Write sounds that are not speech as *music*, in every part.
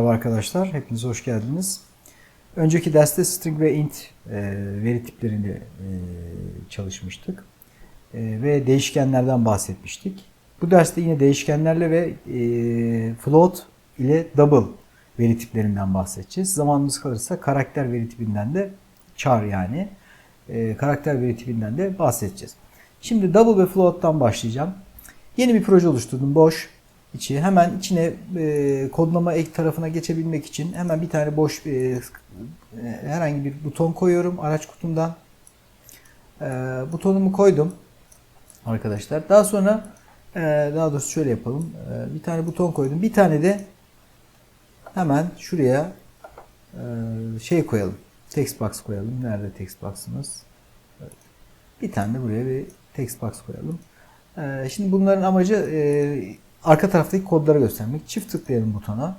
Merhaba arkadaşlar, hepiniz hoş geldiniz. Önceki derste string ve int e, veri tiplerini e, çalışmıştık E, ve değişkenlerden bahsetmiştik. Bu derste yine değişkenlerle ve float ile double veri tiplerinden bahsedeceğiz. Zamanımız kalırsa karakter veri tipinden de char yani karakter veri tipinden de bahsedeceğiz. Şimdi double ve float'tan başlayacağım. Yeni bir proje oluşturdum boş içi. Hemen içine e, kodlama ek tarafına geçebilmek için hemen bir tane boş e, e, herhangi bir buton koyuyorum araç kutumdan. E, butonumu koydum arkadaşlar. Daha sonra e, daha doğrusu şöyle yapalım. E, bir tane buton koydum. Bir tane de hemen şuraya e, şey koyalım. Text box koyalım. Nerede text box'ımız? Evet. Bir tane de buraya bir text box koyalım. E, şimdi bunların amacı e, arka taraftaki kodları göstermek. Çift tıklayalım butona.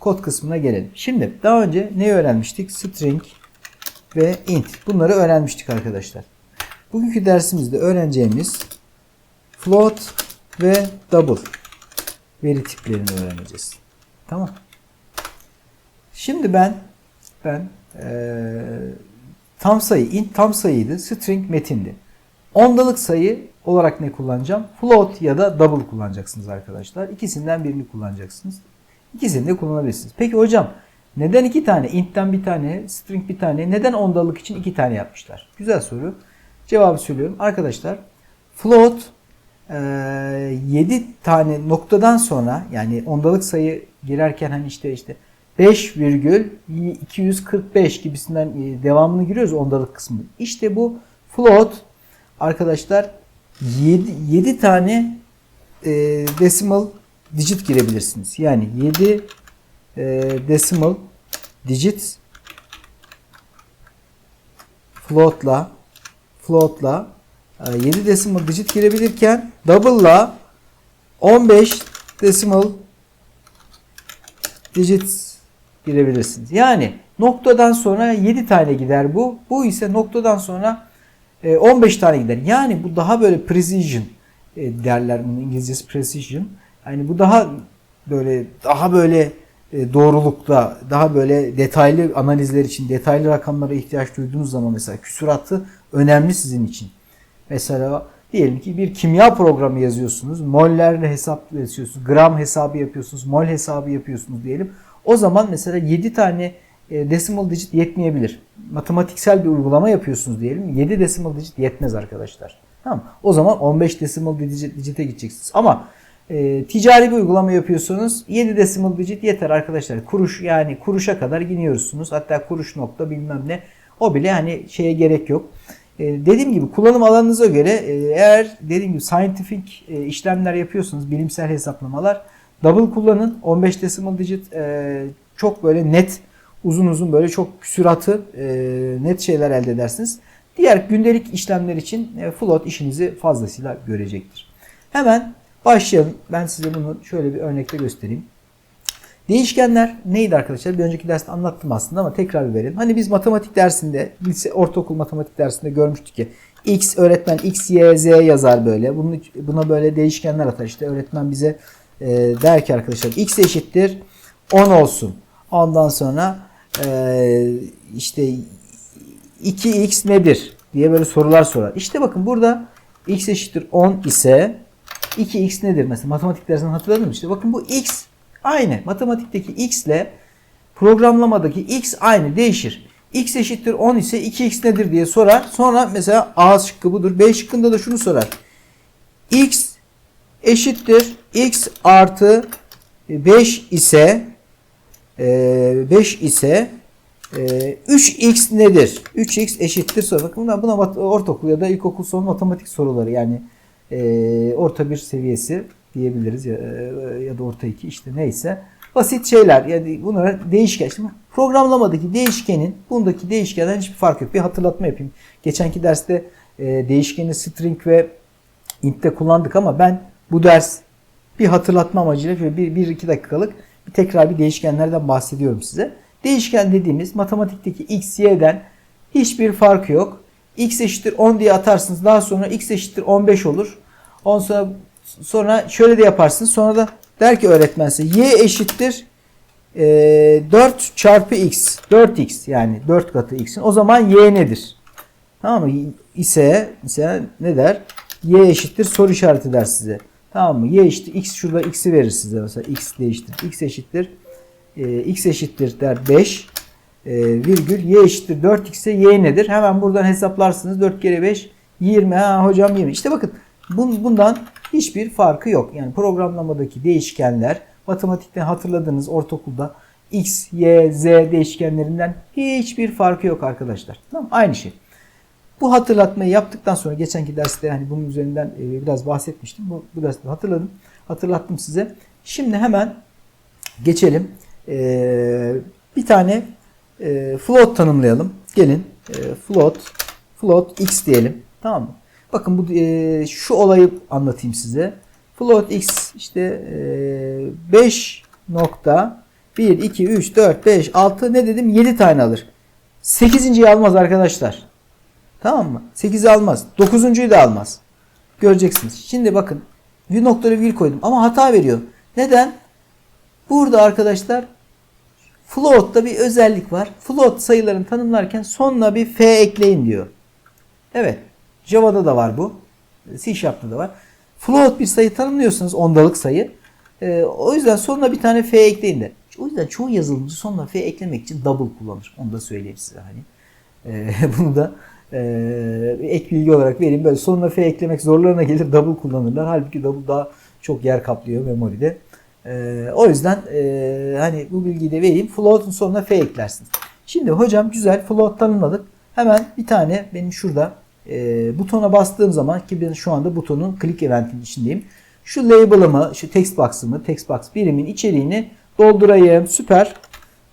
Kod kısmına gelelim. Şimdi daha önce neyi öğrenmiştik? String ve int. Bunları öğrenmiştik arkadaşlar. Bugünkü dersimizde öğreneceğimiz float ve double veri tiplerini öğreneceğiz. Tamam. Şimdi ben ben ee, tam sayı int tam sayıydı. String metindi. Ondalık sayı olarak ne kullanacağım? Float ya da double kullanacaksınız arkadaşlar. İkisinden birini kullanacaksınız. İkisini de kullanabilirsiniz. Peki hocam neden iki tane? Int'ten bir tane, string bir tane. Neden ondalık için iki tane yapmışlar? Güzel soru. Cevabı söylüyorum. Arkadaşlar float e, 7 tane noktadan sonra yani ondalık sayı girerken hani işte işte 5,245 gibisinden devamını giriyoruz ondalık kısmı. İşte bu float arkadaşlar 7, 7 tane e, decimal digit girebilirsiniz. Yani 7 e, decimal digit float'la float'la e, 7 decimal digit girebilirken double'la 15 decimal digit girebilirsiniz. Yani noktadan sonra 7 tane gider bu. Bu ise noktadan sonra 15 tane gider. Yani bu daha böyle precision e, derler bunun İngilizcesi precision. Yani bu daha böyle daha böyle e, doğrulukta, daha böyle detaylı analizler için, detaylı rakamlara ihtiyaç duyduğunuz zaman mesela küsuratı önemli sizin için. Mesela diyelim ki bir kimya programı yazıyorsunuz. Mollerle hesap yazıyorsunuz. Gram hesabı yapıyorsunuz. Mol hesabı yapıyorsunuz diyelim. O zaman mesela 7 tane e, decimal digit yetmeyebilir. Matematiksel bir uygulama yapıyorsunuz diyelim. 7 decimal digit yetmez arkadaşlar. Tamam O zaman 15 decimal digit, digit'e gideceksiniz. Ama e, ticari bir uygulama yapıyorsanız 7 decimal digit yeter arkadaşlar. Kuruş yani kuruşa kadar gidiyorsunuz. Hatta kuruş nokta bilmem ne. O bile hani şeye gerek yok. E, dediğim gibi kullanım alanınıza göre e, eğer dediğim gibi scientific e, işlemler yapıyorsanız bilimsel hesaplamalar double kullanın. 15 decimal digit e, çok böyle net uzun uzun böyle çok süratı e, net şeyler elde edersiniz. Diğer gündelik işlemler için e, float işinizi fazlasıyla görecektir. Hemen başlayalım. Ben size bunu şöyle bir örnekte göstereyim. Değişkenler neydi arkadaşlar? Bir önceki derste anlattım aslında ama tekrar bir verelim. Hani biz matematik dersinde, lise, ortaokul matematik dersinde görmüştük ki x öğretmen x, y, z yazar böyle. Bunu, buna böyle değişkenler atar. İşte öğretmen bize e, der ki arkadaşlar x eşittir 10 olsun. Ondan sonra e, işte 2x nedir diye böyle sorular sorar. İşte bakın burada x eşittir 10 ise 2x nedir? Mesela matematik dersinden hatırladın mı? İşte bakın bu x aynı. Matematikteki x ile programlamadaki x aynı değişir. x eşittir 10 ise 2x nedir diye sorar. Sonra mesela A şıkkı budur. B şıkkında da şunu sorar. x eşittir x artı 5 ise 5 ise 3x nedir? 3x eşittir soru. Bakın buna, buna ortaokul ya da ilkokul son matematik soruları yani e, orta bir seviyesi diyebiliriz ya, e, ya da orta iki işte neyse. Basit şeyler yani bunlara değişken. Şimdi programlamadaki değişkenin bundaki değişkenden hiçbir fark yok. Bir hatırlatma yapayım. Geçenki derste e, değişkeni string ve int'te kullandık ama ben bu ders bir hatırlatma amacıyla şöyle bir, bir iki dakikalık bir tekrar bir değişkenlerden bahsediyorum size. Değişken dediğimiz matematikteki x, y'den hiçbir farkı yok. x eşittir 10 diye atarsınız. Daha sonra x eşittir 15 olur. Ondan sonra, sonra şöyle de yaparsınız. Sonra da der ki öğretmen size y eşittir e, 4 çarpı x 4x yani 4 katı x'in o zaman y nedir? Tamam mı? İse ise ne der? Y eşittir soru işareti der size. Tamam mı? Y eşittir x şurada x'i verir size mesela x değiştir. x eşittir e, x eşittir der 5 e, virgül y eşittir 4 ise y nedir? Hemen buradan hesaplarsınız. 4 kere 5 20. Ha hocam 20. İşte bakın bun, bundan hiçbir farkı yok. Yani programlamadaki değişkenler matematikten hatırladığınız ortaokulda x, y, z değişkenlerinden hiçbir farkı yok arkadaşlar. Tamam Aynı şey. Bu hatırlatmayı yaptıktan sonra geçenki derste hani bunun üzerinden e, biraz bahsetmiştim. Bu, bu derste hatırladım. Hatırlattım size. Şimdi hemen geçelim. Ee, bir tane e, float tanımlayalım. Gelin e, float float x diyelim. Tamam mı? Bakın bu e, şu olayı anlatayım size. Float x işte e, 5 nokta 1, 2, 3, 4, 5, 6 ne dedim? 7 tane alır. 8.yi almaz arkadaşlar. Tamam mı? 8'i almaz. 9.yu da almaz. Göreceksiniz. Şimdi bakın bir noktalı virgül koydum ama hata veriyor. Neden? Burada arkadaşlar float'ta bir özellik var. Float sayılarını tanımlarken sonuna bir f ekleyin diyor. Evet. Java'da da var bu. C Sharp'ta da var. Float bir sayı tanımlıyorsanız ondalık sayı. E, o yüzden sonuna bir tane f ekleyin de. O yüzden çoğu yazılımcı sonuna f eklemek için double kullanır. Onu da söyleyeyim size hani. E, *laughs* bunu da e, ek bilgi olarak vereyim. Böyle sonuna f eklemek zorlarına gelir double kullanırlar. Halbuki double daha çok yer kaplıyor memoride. E, o yüzden e, hani bu bilgiyi de vereyim. Float'un sonuna f eklersiniz. Şimdi hocam güzel float tanımladık. Hemen bir tane benim şurada e, butona bastığım zaman ki ben şu anda butonun click eventinin içindeyim. Şu label'ımı, şu text box'ımı, text box birimin içeriğini doldurayım. Süper.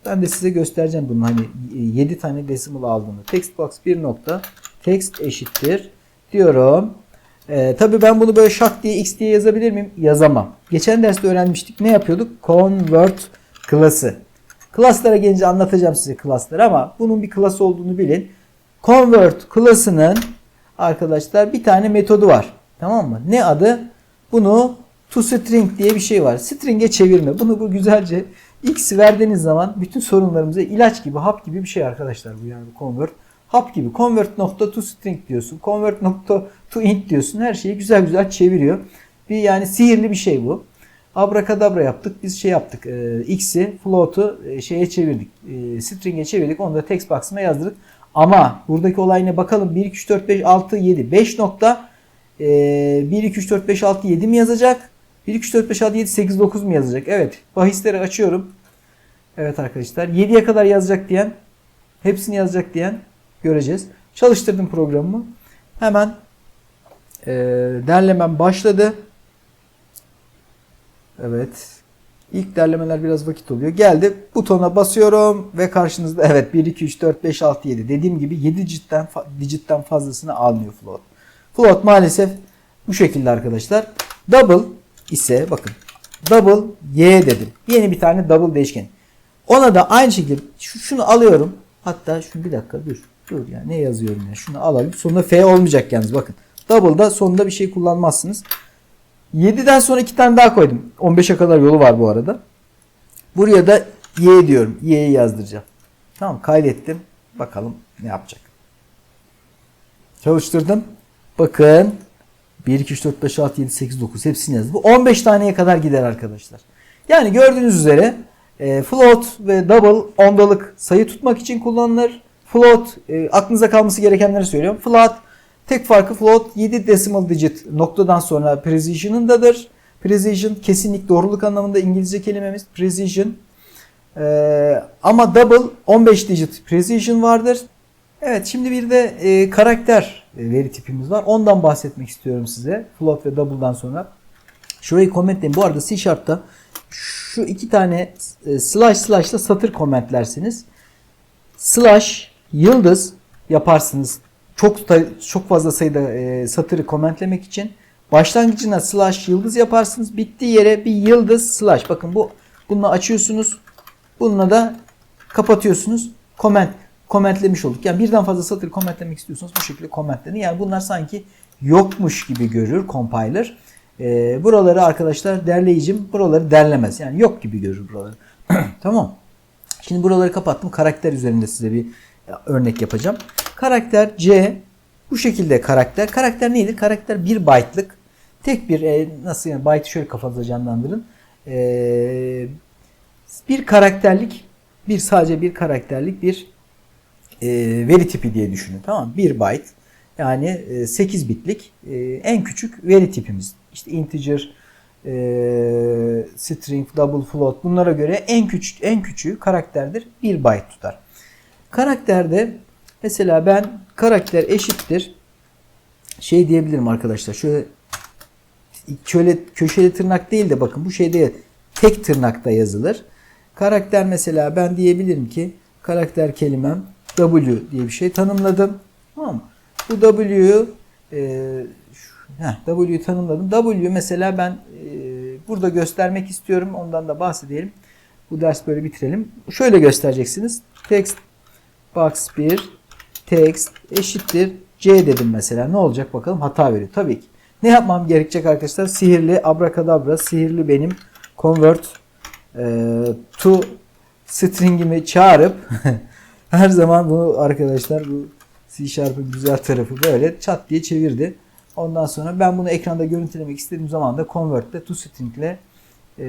Ben de size göstereceğim bunu hani 7 tane decimal aldığını. Text box 1 nokta text eşittir diyorum. Ee, tabii ben bunu böyle şak diye x diye yazabilir miyim? Yazamam. Geçen derste öğrenmiştik. Ne yapıyorduk? Convert klası. Klaslara gelince anlatacağım size klasları ama bunun bir klas olduğunu bilin. Convert klasının arkadaşlar bir tane metodu var. Tamam mı? Ne adı? Bunu to string diye bir şey var. String'e çevirme. Bunu bu güzelce x verdiğiniz zaman bütün sorunlarımıza ilaç gibi, hap gibi bir şey arkadaşlar bu yani convert. Hap gibi. Convert nokta to string diyorsun. Convert nokta to int diyorsun. Her şeyi güzel güzel çeviriyor. Bir yani sihirli bir şey bu. Abrakadabra yaptık. Biz şey yaptık. E, x'i, float'u e, şeye çevirdik. E, string'e çevirdik. Onu da text box'ına yazdırdık. Ama buradaki olay ne bakalım 1 2 3 4 5 6 7 5 nokta e, 1 2 3 4 5 6 7 mi yazacak? 1 2 3 4 5 6 7 8 9 mu yazacak? Evet. Bahisleri açıyorum. Evet arkadaşlar. 7'ye kadar yazacak diyen hepsini yazacak diyen göreceğiz. Çalıştırdım programımı. Hemen e, derlemem başladı. Evet. İlk derlemeler biraz vakit oluyor. Geldi. Butona basıyorum ve karşınızda evet 1 2 3 4 5 6 7 dediğim gibi 7 digitten digitten fazlasını almıyor float. Float maalesef bu şekilde arkadaşlar. Double ise bakın double y dedim. Yeni bir tane double değişken. Ona da aynı şekilde şunu alıyorum. Hatta şunu bir dakika dur. Dur ya ne yazıyorum ya. Şunu alalım. Sonunda f olmayacak yalnız bakın. Double'da sonunda bir şey kullanmazsınız. 7'den sonra 2 tane daha koydum. 15'e kadar yolu var bu arada. Buraya da y diyorum. y'yi yazdıracağım. Tamam kaydettim. Bakalım ne yapacak. Çalıştırdım. Bakın 1, 2, 3, 4, 5, 6, 7, 8, 9 hepsini yazdım. Bu 15 taneye kadar gider arkadaşlar. Yani gördüğünüz üzere e, float ve double ondalık sayı tutmak için kullanılır. Float e, aklınıza kalması gerekenleri söylüyorum. Float tek farkı float 7 decimal digit noktadan sonra precision'ındadır. Precision kesinlik doğruluk anlamında İngilizce kelimemiz precision. E, ama double 15 digit precision vardır. Evet şimdi bir de e, karakter veri tipimiz var. Ondan bahsetmek istiyorum size. Float ve double'dan sonra. Şurayı komentleyin. Bu arada C Sharp'ta şu iki tane e, slash slash'la satır komentlersiniz. Slash yıldız yaparsınız. Çok çok fazla sayıda e, satırı komentlemek için. Başlangıcına slash yıldız yaparsınız. Bittiği yere bir yıldız slash. Bakın bu bununla açıyorsunuz. Bununla da kapatıyorsunuz. Comment komentlemiş olduk. Yani birden fazla satır komentlemek istiyorsanız bu şekilde komentleyin. Yani bunlar sanki yokmuş gibi görür compiler. E, buraları arkadaşlar derleyicim buraları derlemez. Yani yok gibi görür buraları. *clears throat* tamam. Şimdi buraları kapattım. Karakter üzerinde size bir örnek yapacağım. Karakter C bu şekilde karakter. Karakter neydi? Karakter 1 byte'lık tek bir e, nasıl yani byte'ı şöyle kafanıza canlandırın. E, bir karakterlik bir sadece bir karakterlik bir e, veri tipi diye düşünün. Tamam? 1 byte yani e, 8 bitlik e, en küçük veri tipimiz. İşte integer, e, string, double float bunlara göre en küçük en küçüğü karakterdir 1 byte tutar. Karakterde mesela ben karakter eşittir şey diyebilirim arkadaşlar. Şöyle şöyle köşeli tırnak değil de bakın bu şeyde tek tırnakta yazılır. Karakter mesela ben diyebilirim ki karakter kelimem W diye bir şey tanımladım. Tamam? Bu W'yu e, W'yu tanımladım. W mesela ben e, burada göstermek istiyorum. Ondan da bahsedelim. Bu ders böyle bitirelim. Şöyle göstereceksiniz. Text box 1 text eşittir C dedim mesela. Ne olacak bakalım hata veriyor. Tabii ki. Ne yapmam gerekecek arkadaşlar? Sihirli abrakadabra, sihirli benim convert e, to string'imi çağırıp *laughs* her zaman bu arkadaşlar bu C Sharp'ın güzel tarafı böyle çat diye çevirdi. Ondan sonra ben bunu ekranda görüntülemek istediğim zaman da convert ile to ile e,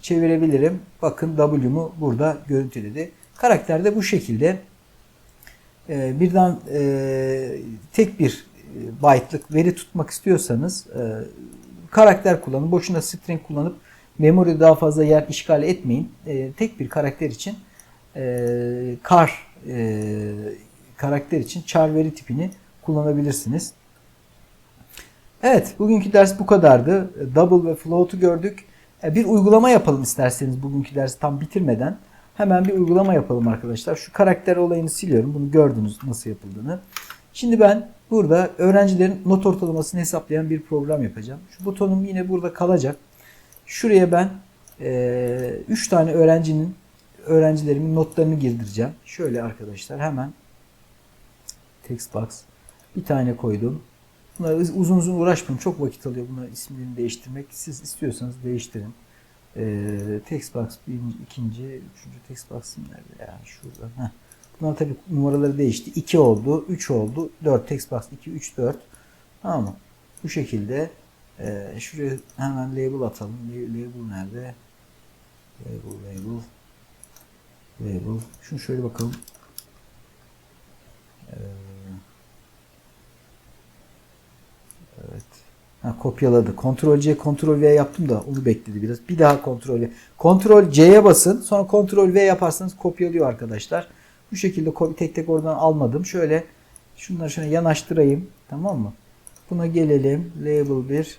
çevirebilirim. Bakın W'mu burada görüntüledi. Karakter de bu şekilde e, birden e, tek bir byte'lık veri tutmak istiyorsanız e, karakter kullanın. Boşuna string kullanıp memori daha fazla yer işgal etmeyin. E, tek bir karakter için e, kar e, karakter için char veri tipini kullanabilirsiniz. Evet, bugünkü ders bu kadardı. Double ve float'u gördük. E, Bir uygulama yapalım isterseniz bugünkü dersi tam bitirmeden. Hemen bir uygulama yapalım arkadaşlar. Şu karakter olayını siliyorum. Bunu gördünüz nasıl yapıldığını. Şimdi ben burada öğrencilerin not ortalamasını hesaplayan bir program yapacağım. Şu butonum yine burada kalacak. Şuraya ben 3 tane öğrencinin öğrencilerimin notlarını girdireceğim. Şöyle arkadaşlar hemen text box bir tane koydum. Bunları uzun uzun uğraşmayın. Çok vakit alıyor bunları isimlerini değiştirmek. Siz istiyorsanız değiştirin. Ee, text box birinci, ikinci, üçüncü text box'ım nerede ya? Şurada. Heh. Bunlar tabii numaraları değişti. 2 oldu, 3 oldu, 4 text box 2, 3, 4. Tamam mı? Bu şekilde e, şuraya hemen label atalım. La- Label nerede? Label, label. Label. Şunu şöyle bakalım. Ee, evet. Ha, kopyaladı. Ctrl C, Ctrl V yaptım da onu bekledi biraz. Bir daha Ctrl V. Ctrl C'ye basın. Sonra Ctrl V yaparsanız kopyalıyor arkadaşlar. Bu şekilde tek tek oradan almadım. Şöyle şunları şöyle yanaştırayım. Tamam mı? Buna gelelim. Label 1.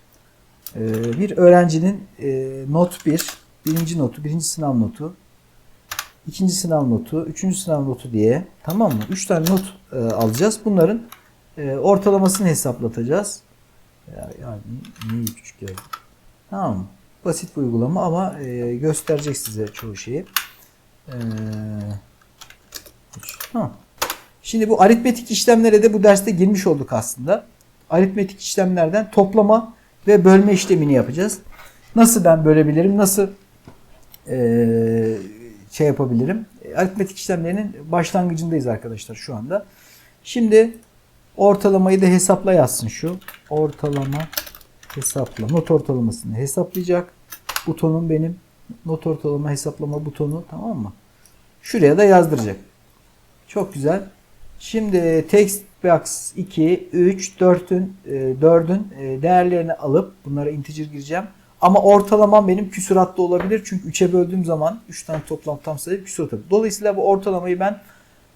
Ee, bir öğrencinin e, not 1. Birinci notu, birinci sınav notu. İkinci sınav notu, üçüncü sınav notu diye. Tamam mı? Üç tane not e, alacağız. Bunların e, ortalamasını hesaplatacağız. Ya, yani niye küçük geldi? Tamam? Basit bir uygulama ama e, gösterecek size çoğu şeyi. Ee, ha. Şimdi bu aritmetik işlemlere de bu derste girmiş olduk aslında. Aritmetik işlemlerden toplama ve bölme işlemini yapacağız. Nasıl ben bölebilirim? Nasıl e, şey yapabilirim? Aritmetik işlemlerinin başlangıcındayız arkadaşlar şu anda. Şimdi ortalamayı da hesapla yazsın şu. Ortalama hesapla. Not ortalamasını hesaplayacak. Butonum benim. Not ortalama hesaplama butonu tamam mı? Şuraya da yazdıracak. Çok güzel. Şimdi text box 2, 3, 4'ün 4'ün e, değerlerini alıp bunlara integer gireceğim. Ama ortalamam benim küsuratlı olabilir. Çünkü 3'e böldüğüm zaman 3 tane toplam tam sayı küsurat olur. Dolayısıyla bu ortalamayı ben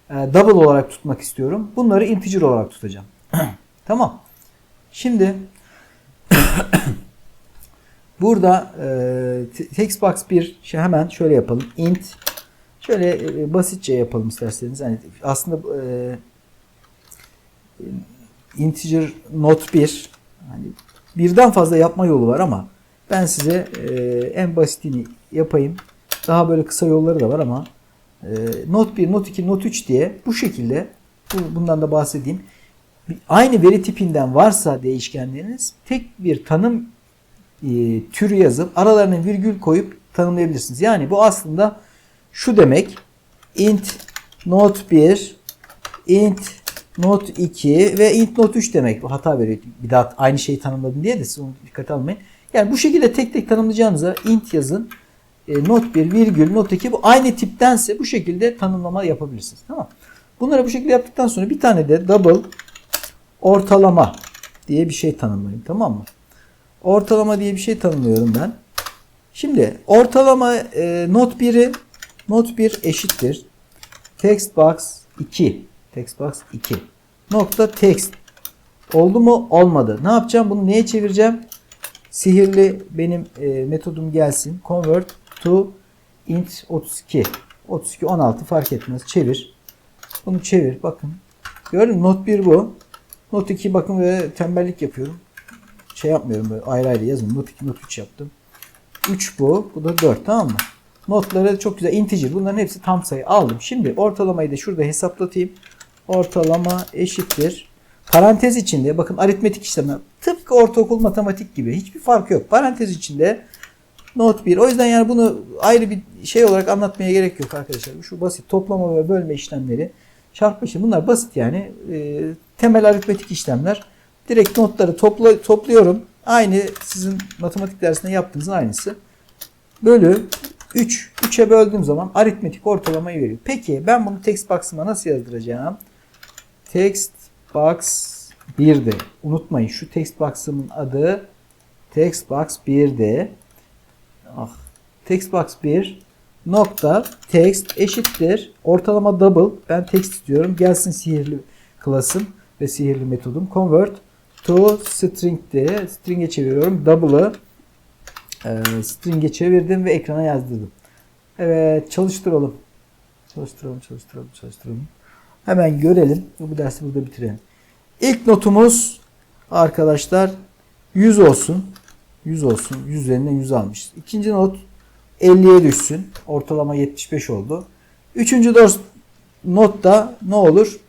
e, double olarak tutmak istiyorum. Bunları integer olarak tutacağım. *clears throat* tamam. Şimdi *clears throat* burada e, te- text box 1 şey hemen şöyle yapalım. int şöyle e, basitçe yapalım isterseniz. Yani aslında e, integer not 1 hani birden fazla yapma yolu var ama ben size e, en basitini yapayım. Daha böyle kısa yolları da var ama e, not 1, not 2, not 3 diye bu şekilde bu- bundan da bahsedeyim. Aynı veri tipinden varsa değişkenleriniz tek bir tanım e, türü yazıp aralarına virgül koyup tanımlayabilirsiniz. Yani bu aslında şu demek. int not 1 int not 2 ve int not 3 demek. Bu hata veriyor. Bir daha aynı şeyi tanımladım diye de siz onu dikkate almayın. Yani bu şekilde tek tek tanımlayacağınıza int yazın. E, not 1 virgül not 2 bu aynı tiptense bu şekilde tanımlama yapabilirsiniz. Tamam. Bunları bu şekilde yaptıktan sonra bir tane de double ortalama diye bir şey tanımlayayım. Tamam mı? Ortalama diye bir şey tanımlıyorum ben. Şimdi ortalama e, not 1'i not 1 eşittir. Text box 2. Text box 2. Nokta text. Oldu mu? Olmadı. Ne yapacağım? Bunu neye çevireceğim? Sihirli benim e, metodum gelsin. Convert to int 32. 32 16 fark etmez. Çevir. Bunu çevir. Bakın. Gördün? Not 1 bu. Not 2 bakın böyle tembellik yapıyorum. Şey yapmıyorum böyle ayrı ayrı yazın. Not 2, not 3 yaptım. 3 bu. Bu da 4 tamam mı? Notları çok güzel integer. Bunların hepsi tam sayı aldım. Şimdi ortalamayı da şurada hesaplatayım. Ortalama eşittir. Parantez içinde bakın aritmetik işlemler tıpkı ortaokul matematik gibi hiçbir fark yok. Parantez içinde not 1. O yüzden yani bunu ayrı bir şey olarak anlatmaya gerek yok arkadaşlar. Şu basit toplama ve bölme işlemleri, çarpma işlemi bunlar basit yani. E, temel aritmetik işlemler. Direkt notları topla, topluyorum. Aynı sizin matematik dersinde yaptığınızın aynısı. Bölü 3. 3'e böldüğüm zaman aritmetik ortalamayı veriyor. Peki ben bunu text box'ıma nasıl yazdıracağım? Text box 1'de. Unutmayın şu text box'ımın adı text box 1'de. Ah. Text box 1 nokta text eşittir. Ortalama double. Ben text istiyorum. Gelsin sihirli klasım ve sihirli metodum. Convert to string de string'e çeviriyorum. Double'ı e, string'e çevirdim ve ekrana yazdırdım. Evet çalıştıralım. Çalıştıralım, çalıştıralım, çalıştıralım. Hemen görelim. Bu dersi burada bitirelim. İlk notumuz arkadaşlar 100 olsun. 100 olsun. 100 üzerinden 100 almış. İkinci not 50'ye düşsün. Ortalama 75 oldu. Üçüncü ders not da ne olur?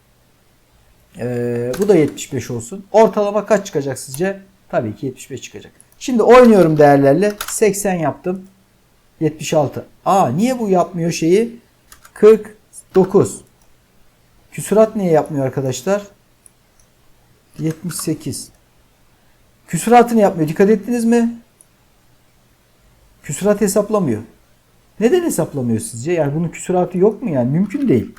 Ee, bu da 75 olsun. Ortalama kaç çıkacak sizce? Tabii ki 75 çıkacak. Şimdi oynuyorum değerlerle. 80 yaptım. 76. Aa niye bu yapmıyor şeyi? 49. Küsurat niye yapmıyor arkadaşlar? 78. Küsuratını yapmıyor. Dikkat ettiniz mi? Küsurat hesaplamıyor. Neden hesaplamıyor sizce? Yani bunun küsuratı yok mu yani? Mümkün değil.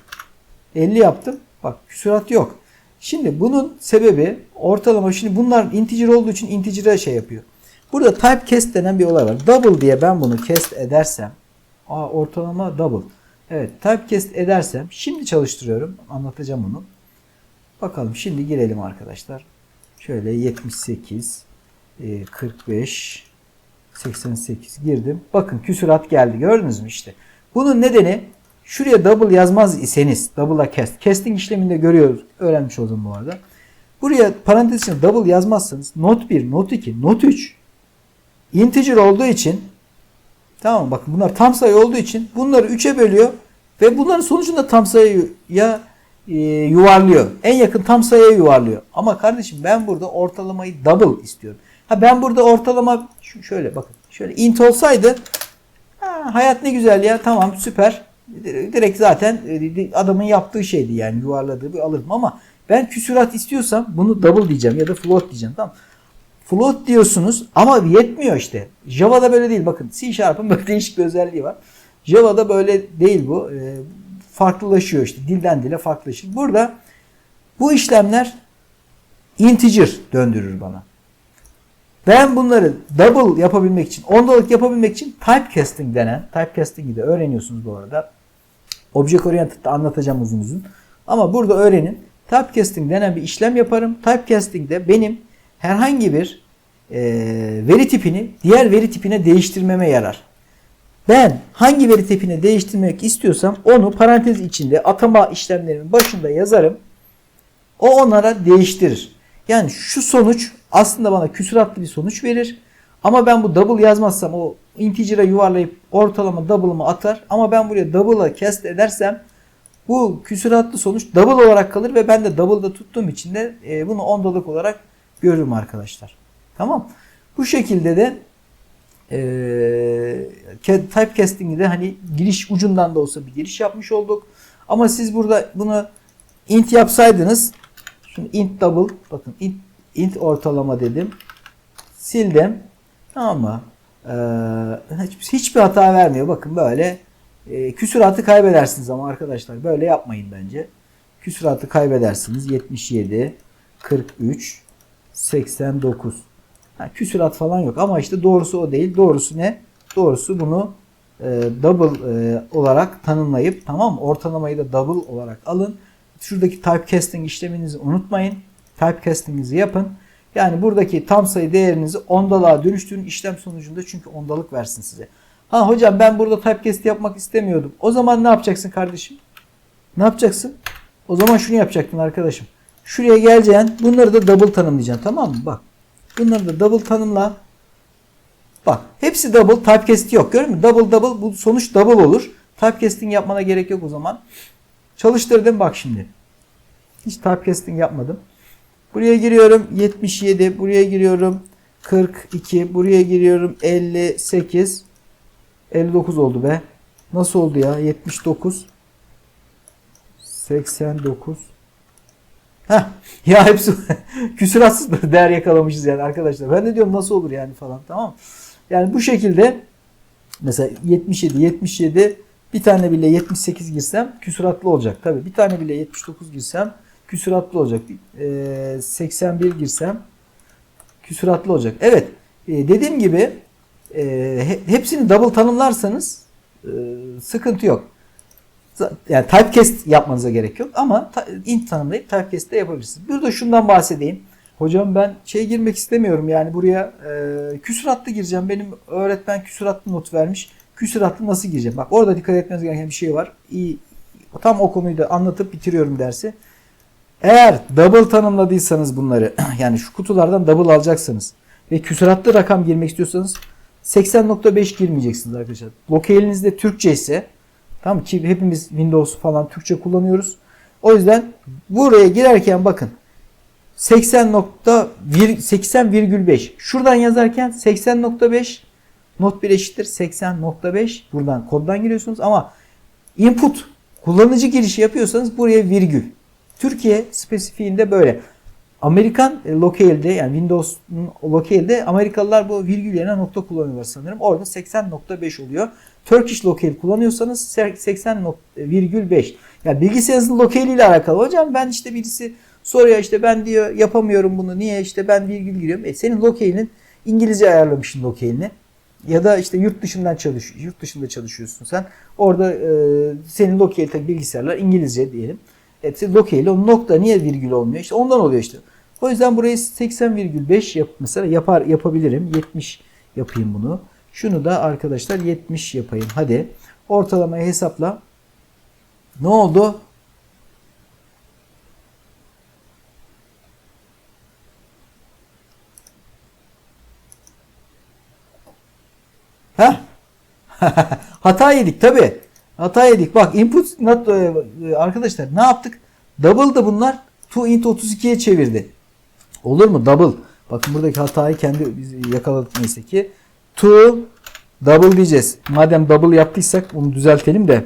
50 yaptım. Bak küsurat yok. Şimdi bunun sebebi ortalama şimdi bunlar integer olduğu için integer'a şey yapıyor. Burada typecast denen bir olay var. Double diye ben bunu cast edersem aa, ortalama double. Evet typecast edersem şimdi çalıştırıyorum. Anlatacağım onu. Bakalım şimdi girelim arkadaşlar. Şöyle 78 45 88 girdim. Bakın küsurat geldi. Gördünüz mü işte. Bunun nedeni şuraya double yazmaz iseniz double'a cast. Casting işleminde görüyoruz. Öğrenmiş oldum bu arada. Buraya parantez içinde double yazmazsanız not 1, not 2, not 3 integer olduğu için tamam mı? Bakın bunlar tam sayı olduğu için bunları 3'e bölüyor ve bunların sonucunda tam sayıya e, yuvarlıyor. En yakın tam sayıya yuvarlıyor. Ama kardeşim ben burada ortalamayı double istiyorum. Ha ben burada ortalama şöyle bakın. Şöyle int olsaydı ha, hayat ne güzel ya tamam süper. Direkt zaten e, adamın yaptığı şeydi yani yuvarladığı bir alırım ama ben küsurat istiyorsam bunu double diyeceğim ya da float diyeceğim tamam Float diyorsunuz ama yetmiyor işte. Java'da böyle değil. Bakın C Sharp'ın *laughs* böyle değişik bir özelliği var. Java'da böyle değil bu. E, farklılaşıyor işte. Dilden dile farklılaşır. Burada bu işlemler integer döndürür bana. Ben bunları double yapabilmek için, ondalık yapabilmek için typecasting denen, typecasting'i de öğreniyorsunuz bu arada. Object Oriented'da anlatacağım uzun uzun. Ama burada öğrenin. Typecasting denen bir işlem yaparım. Typecasting'de benim herhangi bir e, veri tipini diğer veri tipine değiştirmeme yarar. Ben hangi veri tipine değiştirmek istiyorsam onu parantez içinde atama işlemlerimin başında yazarım. O onlara değiştirir. Yani şu sonuç aslında bana küsuratlı bir sonuç verir. Ama ben bu double yazmazsam o integer'a yuvarlayıp ortalama double'ımı atar. Ama ben buraya double'a cast edersem bu küsuratlı sonuç double olarak kalır ve ben de double'da tuttuğum için de e, bunu ondalık olarak görürüm arkadaşlar. Tamam. Bu şekilde de ke- typecasting'i de hani giriş ucundan da olsa bir giriş yapmış olduk. Ama siz burada bunu int yapsaydınız şunu int double bakın int, int ortalama dedim. Sildim. Tamam mı? Ee, hiç- hiçbir hata vermiyor. Bakın böyle e, küsuratı kaybedersiniz ama arkadaşlar böyle yapmayın bence. Küsuratı kaybedersiniz. 77 43 89 Ha, küsurat falan yok ama işte doğrusu o değil. Doğrusu ne? Doğrusu bunu e, double e, olarak tanımlayıp tamam? Ortalamayı da double olarak alın. Şuradaki typecasting işleminizi unutmayın. Typecasting'inizi yapın. Yani buradaki tam sayı değerinizi ondalığa dönüştürün işlem sonucunda çünkü ondalık versin size. Ha hocam ben burada typecast yapmak istemiyordum. O zaman ne yapacaksın kardeşim? Ne yapacaksın? O zaman şunu yapacaktın arkadaşım. Şuraya geleceksin. Bunları da double tanımlayacaksın. Tamam mı? Bak. Bunları da double tanımla. Bak. Hepsi double. Typecast yok. Görüyor musun? Double double. Bu sonuç double olur. Typecasting yapmana gerek yok o zaman. Çalıştırdım bak şimdi. Hiç typecasting yapmadım. Buraya giriyorum 77. Buraya giriyorum 42. Buraya giriyorum 58. 59 oldu be. Nasıl oldu ya? 79. 89. Heh. Ya hepsi *laughs* küsuratsız değer yakalamışız yani arkadaşlar. Ben de diyorum nasıl olur yani falan tamam? Yani bu şekilde mesela 77 77 bir tane bile 78 girsem küsuratlı olacak. Tabii bir tane bile 79 girsem küsuratlı olacak. Ee, 81 girsem küsuratlı olacak. Evet. e, dediğim gibi e, he- hepsini double tanımlarsanız e, sıkıntı yok. Yani typecast yapmanıza gerek yok ama int tanımlayıp typecast de yapabilirsiniz. Burada şundan bahsedeyim. Hocam ben şey girmek istemiyorum yani buraya e, küsuratlı gireceğim. Benim öğretmen küsuratlı not vermiş. Küsuratlı nasıl gireceğim? Bak orada dikkat etmeniz gereken bir şey var. İyi, tam o konuyu da anlatıp bitiriyorum dersi. Eğer double tanımladıysanız bunları *clears throat* yani şu kutulardan double alacaksanız ve küsuratlı rakam girmek istiyorsanız 80.5 girmeyeceksiniz arkadaşlar. Locale'inizde Türkçe ise tamam ki hepimiz Windows falan Türkçe kullanıyoruz. O yüzden buraya girerken bakın 80 nokta vir- 80,5 şuradan yazarken 80.5 not 1 eşittir 80.5 buradan koddan giriyorsunuz ama input kullanıcı girişi yapıyorsanız buraya virgül. Türkiye spesifiğinde böyle. Amerikan e, locale'de yani Windows'un locale'de Amerikalılar bu virgül yerine nokta kullanıyorlar sanırım. Orada 80.5 oluyor. Turkish locale kullanıyorsanız 80.5. Yani bilgisayarınızın locale ile alakalı. Hocam ben işte birisi soruyor işte ben diyor yapamıyorum bunu. Niye işte ben virgül giriyorum. E senin locale'in İngilizce ayarlamışsın locale'ini. Ya da işte yurt dışından çalış yurt dışında çalışıyorsun sen. Orada e, senin locale bilgisayarlar İngilizce diyelim. Evet, locale o nokta niye virgül olmuyor? İşte ondan oluyor işte. O yüzden burayı 80,5 yap mesela yapar yapabilirim. 70 yapayım bunu. Şunu da arkadaşlar 70 yapayım. Hadi ortalamayı hesapla. Ne oldu? Heh. *laughs* Hata yedik tabi. Hata yedik. Bak input not, e, arkadaşlar ne yaptık? Double da bunlar to int 32'ye çevirdi. Olur mu? Double. Bakın buradaki hatayı kendi biz yakaladık neyse ki. To double diyeceğiz. Madem double yaptıysak bunu düzeltelim de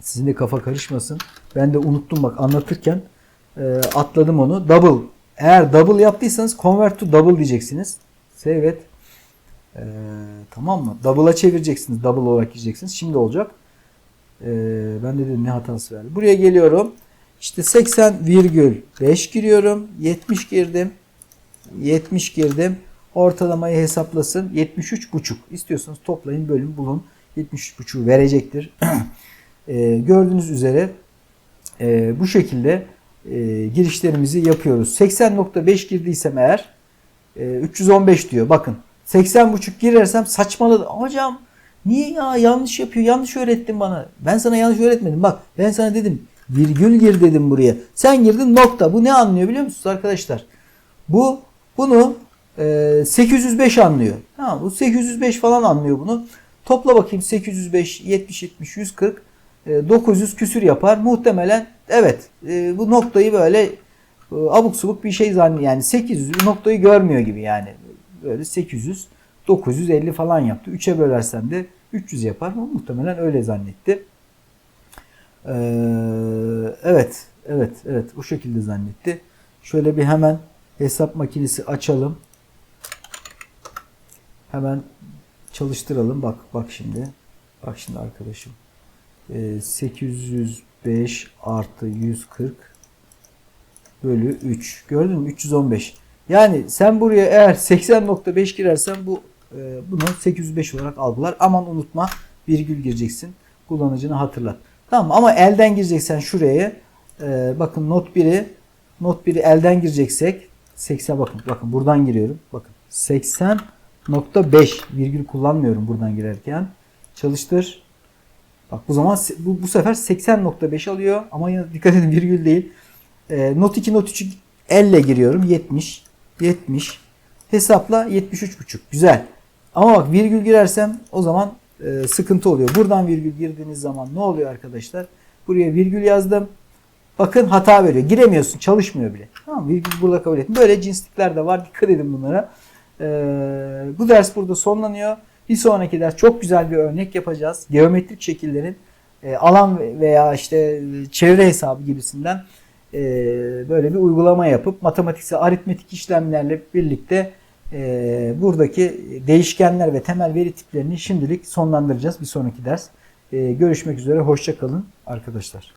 sizin de kafa karışmasın. Ben de unuttum bak anlatırken e, atladım onu. Double. Eğer double yaptıysanız convert to double diyeceksiniz. Save it. Ee, tamam mı? Double'a çevireceksiniz. Double olarak gireceksiniz. Şimdi olacak. Ee, ben de dedim ne hatası verdi. Buraya geliyorum. İşte 80,5 giriyorum. 70 girdim. 70 girdim. Ortalamayı hesaplasın. 73,5. İstiyorsanız toplayın bölün bulun. 73,5 verecektir. *clears throat* Ee, gördüğünüz üzere e, bu şekilde e, girişlerimizi yapıyoruz. 80.5 girdiysem eğer e, 315 diyor. Bakın 80.5 girersem saçmaladı. Hocam niye ya yanlış yapıyor? Yanlış öğrettin bana. Ben sana yanlış öğretmedim. Bak ben sana dedim virgül gir dedim buraya. Sen girdin nokta. Bu ne anlıyor biliyor musunuz arkadaşlar? Bu bunu e, 805 anlıyor. Tamam bu 805 falan anlıyor bunu. Topla bakayım 805, 70, 70, 140, e, 900 küsür yapar. Muhtemelen evet e, bu noktayı böyle e, abuk subuk bir şey zannediyor. Yani 800 noktayı görmüyor gibi yani. Böyle 800, 950 falan yaptı. 3'e bölersen de 300 yapar. O muhtemelen öyle zannetti. Ee, evet, evet, evet. O şekilde zannetti. Şöyle bir hemen hesap makinesi açalım. Hemen çalıştıralım. Bak, bak şimdi. Bak şimdi arkadaşım. Ee, 805 artı 140 bölü 3. Gördün mü? 315. Yani sen buraya eğer 80.5 girersen bu bunu 805 olarak algılar. Aman unutma virgül gireceksin. Kullanıcını hatırlat. Tamam ama elden gireceksen şuraya e, bakın not 1'i not 1'i elden gireceksek 80 bakın bakın buradan giriyorum. Bakın 80.5 virgül kullanmıyorum buradan girerken. Çalıştır. Bak bu zaman bu, bu sefer 80.5 alıyor ama yine dikkat edin virgül değil. E, not 2 not 3'ü elle giriyorum 70 70 hesapla 73.5 güzel. Ama bak virgül girersem o zaman e, sıkıntı oluyor. Buradan virgül girdiğiniz zaman ne oluyor arkadaşlar? Buraya virgül yazdım. Bakın hata veriyor. Giremiyorsun. Çalışmıyor bile. Tamam Virgül burada kabul ettim. Böyle cinslikler de var. Dikkat edin bunlara. Ee, bu ders burada sonlanıyor. Bir sonraki ders çok güzel bir örnek yapacağız. Geometrik şekillerin e, alan veya işte çevre hesabı gibisinden e, böyle bir uygulama yapıp matematiksel aritmetik işlemlerle birlikte e, buradaki değişkenler ve temel veri tiplerini şimdilik sonlandıracağız bir sonraki ders. E, görüşmek üzere. Hoşça kalın arkadaşlar.